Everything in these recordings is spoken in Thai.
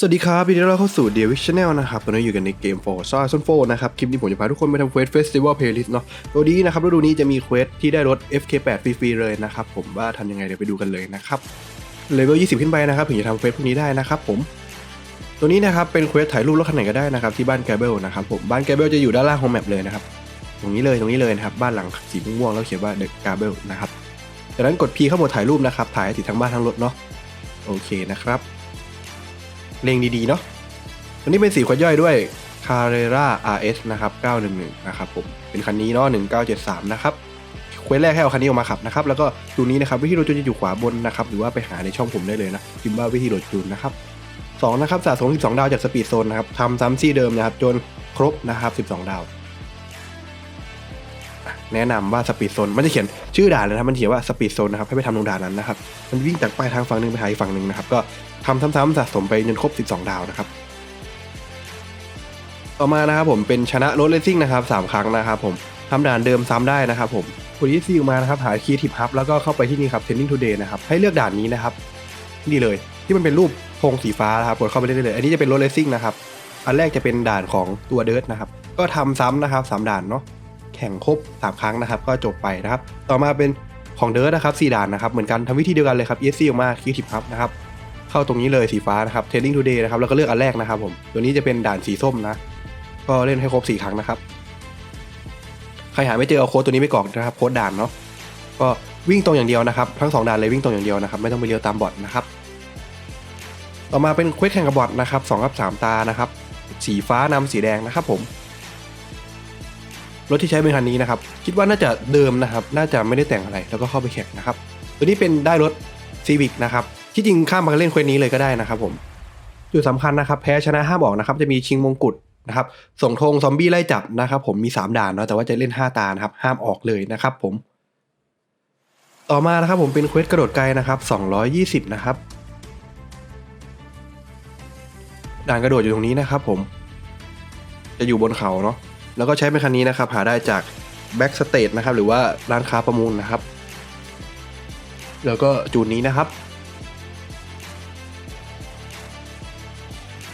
สวัสดีครับยินดีต้อนรับเข้าสู่ d e v i c Channel นะครับ ตอนนี้อยู่กันในเกม Forza Horizon 4นะครับ คลิปนี้ผมจะพาทุกคนไปทำเควส Festival Playlist เนาะตัวนี้นะครับฤดูนี้จะมีเควสที่ได้รถ FK8 ฟรีๆเลยนะครับ ผมว่าทำยังไงเดี๋ยวไปดูกันเลยนะครับเลเวล20 ขึ้นไปนะครับ ถึงจะทำเควสพวกนี้ได้นะครับผม ตัวนี้นะครับเป็นเควสถ่ายรูปรถคันไหนก็ได้นะครับที่บ้านแกเบิลนะครับผมบ้านแกเบิลจะอยู่ด้านล่างของแมปเลยนะครับตรงนี้เลยตรงนี้เลยนะครับบ้านหลังสีม่วงๆแล้วเขียนว่า The Gable นะครับจากนั้นกด P เข้าโหมดถ่ายรูปนะครับถ่ายให้ติดทั้งบ้านทั้งรถเนาะโอเคนะครับ เลงดีๆเนาะตัวนี้เป็นสีขวดย่อยด้วย Carrera RS นะครับ 911 นะครับผม เป็นคันนี้เนาะ 1973 นะครับเควสแรกให้เอาคันนี้ออกมาขับนะครับ แล้วก็ตัวนี้นะครับ วิธีโหลดจูนจะอยู่ขวาบนนะครับ หรือว่าไปหาในช่องผมได้เลยนะพิมพ์ว่าวิธีโหลดจูนนะครับ2นะครับ สะสม 12 ดาวจากสปีดโซนนะครับทำซ้ำซี่เดิมนะครับ จนครบนะครับ 12 ดาว แนะนำว่าสปีดโซนมันจะเขียนชื่อด่านเลยนะมันเขียนว่าสปีดโซนนะครับให้ไปทำตรงด่านนั้นนะครับมันวิ่งจากปลายทางฝั่งหนึ่งไปหาอีกฝั่งหนึ่งนะครับก็ทำซ้ำๆสะสมไปจนครบ 12 ดาวนะครับต่อมานะครับผมเป็นชนะรถเลสซิ่งนะครับสามครั้งนะครับผมทำด่านเดิมซ้ำได้นะครับผมกดที่ซีออกมานะครับหาคีย์ทิปฮับแล้วก็เข้าไปที่นี่ครับ Training Today นะครับให้เลือกด่านนี้นะครับนี่เลยที่มันเป็นรูปธงสีฟ้านะครับกดเข้าไปได้เลย อันนี้จะเป็นรถเลสซิ่งนะครับอันแรกจะเป็นด่านของตัวเดิร์ทนะครับก็ทำซ้ำนะครับสามด่านเนาะ แข่งครบสามครั้งนะครับ ก็จบไปนะครับ ต่อมาเป็นของเดิร์นะครับสี่ด่านนะครับ เหมือนกันทำวิธีเดียวกันเลยครับ ESC ออกมาคีย์ทิปฮับนะครับ เข้าตรงนี้เลยสีฟ้านะครับ Training Today นะครับ แล้วก็เลือกอันแรกนะครับผม ตัวนี้จะเป็นด่านสีส้มนะ ก็เล่นให้ครบ 4 ครั้งนะครับ ใครหาไม่เจอเอาโค้ดตัวนี้ไปกรอกนะครับ โค้ดด่านเนาะ ก็วิ่งตรงอย่างเดียวนะครับ ทั้ง 2 ด่านเลยวิ่งตรงอย่างเดียวนะครับ ไม่ต้องไปเลี้ยวตามบอทนะครับ ต่อมาเป็นเควสแข่งกับบอทนะครับ2กับ 3 ตานะครับ สีฟ้านำสีแดงนะครับผม รถที่ใช้เป็นคันนี้นะครับคิดว่าน่าจะเดิมนะครับน่าจะไม่ได้แต่งอะไรแล้วก็เข้าไปแข่งนะครับตัวนี้เป็นได้รถ Civic นะครับที่จริงข้ามมาเล่นเควสนี้เลยก็ได้นะครับผมจุดสำคัญนะครับแพ้ชนะห้ามออกนะครับจะมีชิงมงกุฎนะครับส่งธงซอมบี้ไล่จับนะครับผมมี 3 ด่านเนาะแต่ว่าจะเล่น 5 ตานะครับห้ามออกเลยนะครับผม ต่อมานะครับผมเป็นเควสกระโดดไกลนะครับ220 นะครับ ด่านกระโดดอยู่ตรงนี้นะครับผม จะอยู่บนเขาเนาะ แล้วก็ใช้เป็นคันนี้นะครับหาได้จากแบ็กสเต e นะครับหรือว่าร้านค้าประมูลนะครับ แล้วก็จูนนี้นะครับ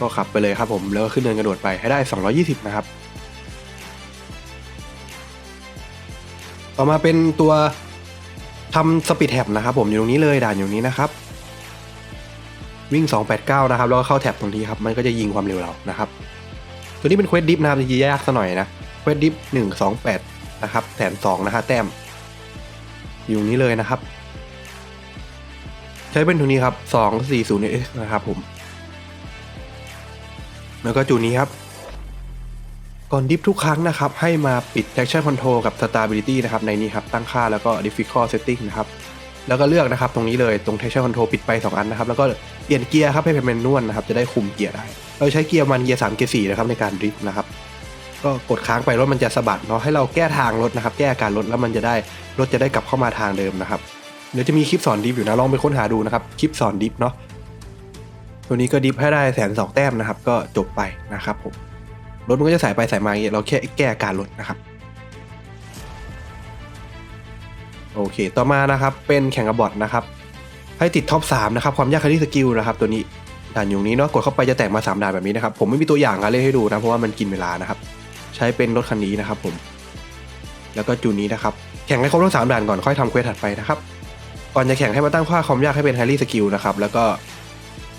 ก็ขับไปเลยครับผมแล้วก็ขึ้นเนินกระโดดไปให้ได้ 220 นะครับ ต่อมาเป็นตัวทำสปีดแท็บนะครับผมอยู่ตรงนี้เลยด่านอยู่นี้นะครับ วิ่ง 289 นะครับ แล้วก็เข้าแท็บตรงนี้ครับ มันก็จะยิงความเร็วเรานะครับ ตัวนี้เป็นเควสดิฟนะครับจะยากซะหน่อยนะเควสดิฟ128นะครับแสนสองนะฮะแต้ม อยู่นี้เลยนะครับ ใช้เป็นตัวนี้ครับ240 s นย์เอนะครับผม แล้วก็จูนนี้ครับ ก่อนดิฟทุกครั้งนะครับ ให้มาปิด traction control กับ stability นะครับ ในนี้ครับ ตั้งค่าแล้วก็ difficult setting นะครับ แล้วก็เลือกนะครับตรงนี้เลยตรง traction control ปิดไป 2 อันนะครับ แล้วก็เปลี่ยนเกียร์ครับให้เป็นแมนนวลนะครับจะได้คุมเกียร์ได้ เราใช้เกียร์มันเกียร์3เกียร์4นะครับในการดริฟต์นะครับก็กดค้างไปรถมันจะสะบัดเนาะให้เราแก้ทางรถนะครับ แก้อาการรถแล้วมันจะได้รถจะได้กลับเข้ามาทางเดิมนะครับเดี๋ยวจะมีคลิปสอนดิฟอยู่นะลองไปค้นหาดูนะครับคลิปสอนดิฟเนาะตัวนี้ก็ดิฟให้ได้แสนสองแต้มนะครับ ก็จบไปนะครับผมรถมันก็จะสายไปสายมาอย่างเงี้ยเราแค่แก้อาการรถนะครับ โอเค ต่อมานะครับ เป็นแข่งกับบอทนะครับ ให้ติดท็อป3นะครับ ความยากคดีสกิลนะครับ ตัวนี้ด่านอยู่นี้เนาะ กดเข้าไปจะแตกมา 3ด่านแบบนี้นะครับ ผมไม่มีตัวอย่างการเล่นให้ดูนะ เพราะว่ามันกินเวลานะครับ ใช้เป็นรถคันนี้นะครับ ผม แล้วก็จูนนี้นะครับ แข่งให้ครบทั้งสามด่านก่อน ค่อยทำเควสถัดไปนะครับ ก่อนจะแข่งให้มาตั้งค่าความยากให้เป็นไฮรี่สกิลนะครับ แล้วก็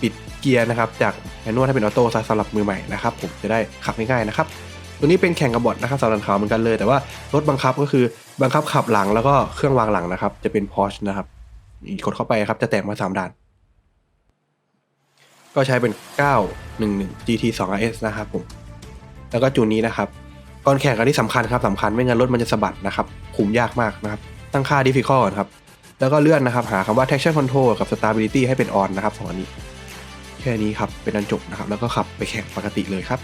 ปิดเกียร์นะครับ จากแมนนวลให้เป็นออโต้ซะสำหรับมือใหม่นะครับ ผมจะได้ขับง่ายๆนะครับ ตัวนี้เป็นแข่งกับบอทนะครับสำหรับขาวเหมือนกันเลย แต่ว่ารถบังคับก็คือบังคับขับหลังแล้วก็เครื่องวางหลังนะครับ จะเป็นพอชนะครับกดเข้าไปครับจะแตกมาสามด่าน ก็ใช้เป็น 911 GT 2 RS นะครับผม แล้วก็จูนนี้นะครับก่อนแข่งกันที่สำคัญครับสำคัญไม่งั้นรถมันจะสะบัดนะครับคุมยากมากนะครับ ตั้งค่า difficult ก่อนครับ แล้วก็เลื่อนนะครับ หาคำว่า traction control กับ stability ให้เป็น on นะครับสองอันนี้ แค่นี้ครับเป็นอันจบนะครับ แล้วก็ขับไปแข่งปกติเลยครับ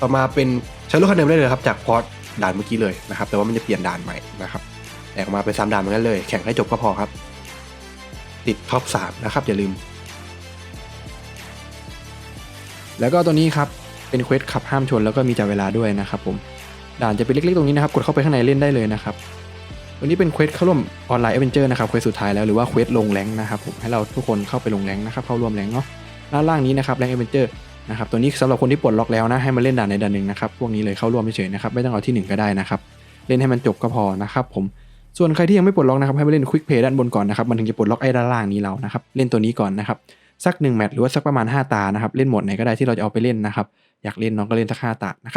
ต่อมาเป็นใช้รถคันเดิมได้เลยครับจากพอร์ตด่านเมื่อกี้เลยนะครับ แต่ว่ามันจะเปลี่ยนด่านใหม่นะครับแตกออกมาเป็นสามด่านเหมือนกันเลย แข่งให้จบก็พอครับ ติดท็อปสามนะครับอย่าลืม แล้วก็ตัวนี้ครับเป็นเควสขับห้ามชนแล้วก็มีจับเวลาด้วยนะครับผมด่านจะเป็นเล็กๆตรงนี้นะครับ กดเข้าไปข้างในเล่นได้เลยนะครับตัวนี้เป็นเควสเข้าร่วมออนไลน์เอเวนเจอร์นะครับเควสสุดท้ายแล้วหรือว่าเควสลงแรงนะครับผมให้เราทุกคนเข้าไปลงแรงนะครับเข้าร่วมแรงเนาะด้านล่างนี้นะครับแรงเอเวนเจอร์ นะครับตัวนี้สำหรับคนที่ปลดล็อกแล้วนะให้มาเล่นด่านในด่านหนึ่งนะครับพวกนี้เลยเข้าร่วมเฉยๆนะครับไม่ต้องเอาที่หนึ่งก็ได้นะครับเล่นให้มันจบก็พอนะครับผมส่วนใครที่ยังไม่ปลดล็อกนะครับให้มาเล่นควิกเพย์ด้านบนก่อนนะครับมันถึงจะปลดล็อกไอ้ด้านล่างนี้เรานะครับเล่นตัวนี้ก่อนนะครับสักหนึ่งแมตช์หรือว่าสักประมาณ 5 ตานะครับเล่นหมดไหนก็ได้ที่เราจะเอาไปเล่นนะครับอยากเล่นน้องก็เล่นสักห้าตานะครับ